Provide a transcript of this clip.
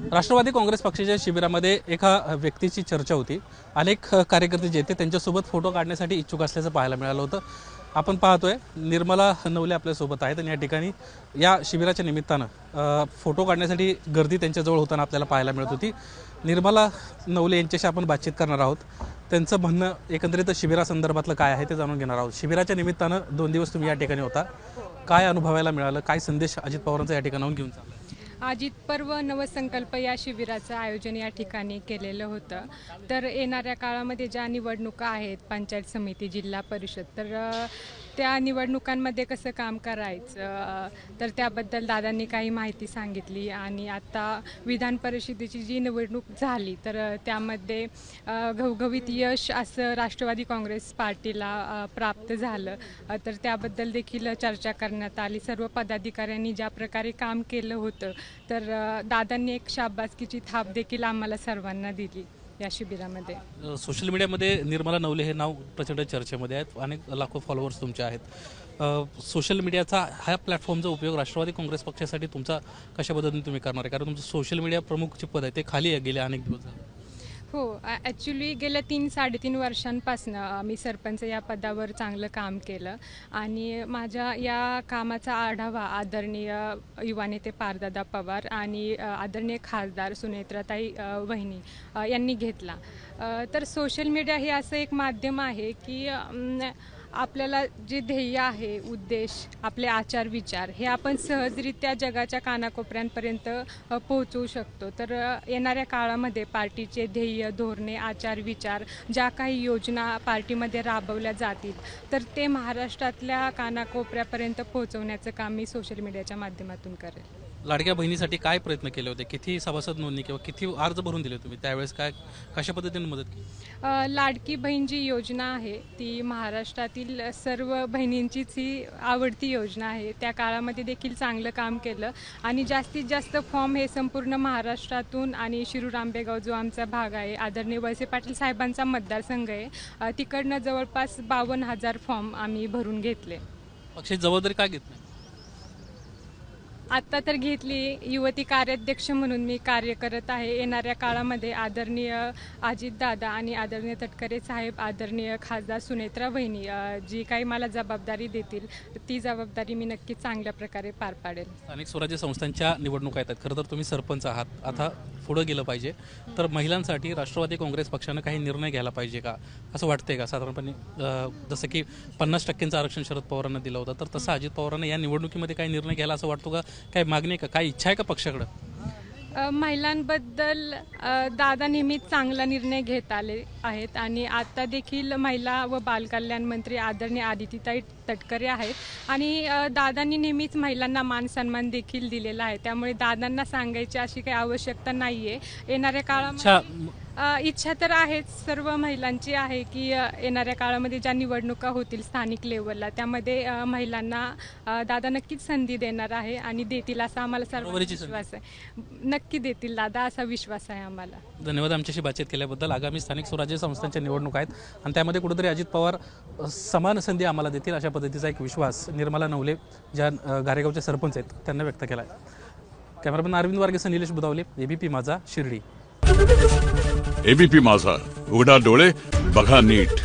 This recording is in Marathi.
राष्ट्रवादी काँग्रेस पक्षाच्या शिबिरामध्ये एका व्यक्तीची चर्चा होती. अनेक कार्यकर्ते जे ते त्यांच्यासोबत फोटो काढण्यासाठी इच्छुक असल्याचं पाहायला मिळालं होतं. आपण पाहतोय निर्मला नवले आपल्यासोबत आहेत आणि या ठिकाणी या शिबिराच्या निमित्तानं फोटो काढण्यासाठी गर्दी त्यांच्याजवळ होताना आपल्याला पाहायला मिळत होती. निर्मला नवले यांच्याशी आपण बातचीत करणार आहोत. त्यांचं म्हणणं एकंदरीत शिबिरासंदर्भातलं काय आहे ते जाणून घेणार आहोत. शिबिराच्या निमित्तानं दोन दिवस तुम्ही या ठिकाणी होता. काय अनुभवायला मिळालं? काय संदेश अजित पवारांचा या ठिकाणाहून घेऊन चालला अजित पर्व नवसंकल्प या शिबिराचं आयोजन या ठिकाणी केलेलं होतं. तर येणाऱ्या काळामध्ये ज्या निवडणुका आहेत पंचायत समिती जिल्हा परिषद तर त्या निवडणुकांमध्ये कसं काम करायचं? तर त्याबद्दल दादांनी काही माहिती सांगितली आणि आता विधान परिषदेची जी निवडणूक झाली तर त्यामध्ये घवघवीत यश असं राष्ट्रवादी काँग्रेस पार्टीला प्राप्त झालं. तर त्याबद्दल देखील चर्चा करण्यात आली. सर्व पदाधिकाऱ्यांनी ज्या प्रकारे काम केलं होतं तर दादांनी एक शाबासकीची थाप देखील आम्हाला सर्वांना दिली या शिबिरामध्ये. सोशल मीडियामध्ये निर्मला नवले हे नाव प्रचंड चर्चेमध्ये आहेत. अनेक लाखो फॉलोअर्स तुमचे आहेत. सोशल मीडियाचा ह्या प्लॅटफॉर्मचा उपयोग राष्ट्रवादी काँग्रेस पक्षासाठी तुमचा कशा पद्धतीने तुम्ही करणार आहे? कारण तुमचं सोशल मीडिया प्रमुख जे पद आहे ते खाली गेले अनेक दिवस झाले. हो ॲक्च्युली गेल्या तीन साडेतीन वर्षांपासून मी सरपंच या पदावर चांगलं काम केलं. आणि माझ्या या कामाचा आढावा आदरणीय युवा नेते पारदादा पवार आणि आदरणीय खासदार सुनेत्राताई वहिनी यांनी घेतला. तर सोशल मीडिया हे असं एक माध्यम आहे की आपल्याला जे ध्येय आहे उद्देश आपले आचार विचार हे आपण सहजरित्या जगाच्या कानाकोपऱ्यांपर्यंत पोहोचवू शकतो. तर येणाऱ्या काळामध्ये पार्टीचे ध्येय धोरणे आचार विचार ज्या काही योजना पार्टीमध्ये राबवल्या जातील तर ते महाराष्ट्रातल्या कानाकोपऱ्यापर्यंत पोहोचवण्याचं काम मी सोशल मीडियाच्या माध्यमातून करेल. लाडक्या बहिणीसाठी काय प्रयत्न केले होते? किती सभासद नोंदणी किंवा किती अर्ज भरून दिले तुम्ही? त्यावेळेस काय कशा पद्धतीने मदत केली? लाडकी बहीण जी योजना आहे ती महाराष्ट्रातील सर्व बहिणींचीच ही आवडती योजना आहे. त्या काळामध्ये देखील चांगलं काम केलं. आणि जास्तीत जास्त फॉर्म हे संपूर्ण महाराष्ट्रातून आणि शिरूर आंबेगाव जो आमचा भाग आहे आदरणीय वळसे पाटील साहेबांचा मतदारसंघ आहे तिकडनं जवळपास बावन्न हजार फॉर्म आम्ही भरून घेतले. पक्षाची जबाबदारी काय घेत नाही? आत्ता तर घेतली युवती कार्याध्यक्ष म्हणून मी कार्य करत आहे. येणाऱ्या काळामध्ये आदरणीय अजितदादा आणि आदरणीय तटकरे साहेब आदरणीय खासदार सुनेत्रा वहिनी जी काही मला जबाबदारी देतील ती जबाबदारी मी नक्की चांगल्या प्रकारे पार पाडेल. स्थानिक स्वराज्य संस्थांच्या निवडणुका येतात. खरं तर तुम्ही सरपंच आहात. आता पुढं गेलं पाहिजे. तर महिलांसाठी राष्ट्रवादी काँग्रेस पक्षानं काही निर्णय घ्यायला पाहिजे का? असं वाटतंय का? साधारणपणे जसं की पन्नास टक्क्यांचं आरक्षण शरद पवारांना दिलं होतं तर तसं अजित पवारांना या निवडणुकीमध्ये काही निर्णय घ्यायला असं वाटतो का? काही मागणी आहे का? काय इच्छा आहे का पक्षाकडं? महिलांबद्दल दादा नेहमीच चांगला निर्णय घेत आले आहेत आणि आता देखील महिला व बालकल्याण मंत्री आदरणीय आदितीताई तटकरे आहेत. आणि दादांनी नेहमीच महिलांना मान सन्मान देखील दिलेला आहे. त्यामुळे दादांना सांगायची अशी काही आवश्यकता नाही आहे येणाऱ्या काळामध्ये इच्छा तर आहेच सर्व महिलांची आहे की येणाऱ्या काळामध्ये ज्या निवडणुका होतील स्थानिक लेवलला त्यामध्ये महिलांना दादा नक्कीच संधी देणार आहे आणि देतील असा आम्हाला सर्व. विश्वास आहे. नक्की देतील दादा असा विश्वास आहे आम्हाला. धन्यवाद आमच्याशी बातचीत केल्याबद्दल. आगामी स्थानिक स्वराज्य संस्थांच्या निवडणूक आहेत आणि त्यामध्ये कुठेतरी अजित पवार समान संधी आम्हाला देतील अशा पद्धतीचा एक विश्वास निर्मला नवले ज्या गारेगावचे सरपंच आहेत त्यांना व्यक्त केला आहे cameraman Arvind Varghese Nilesh Budavale ABP Majha Shirdi. ABP माझा उघडा डोळे बघा नीट.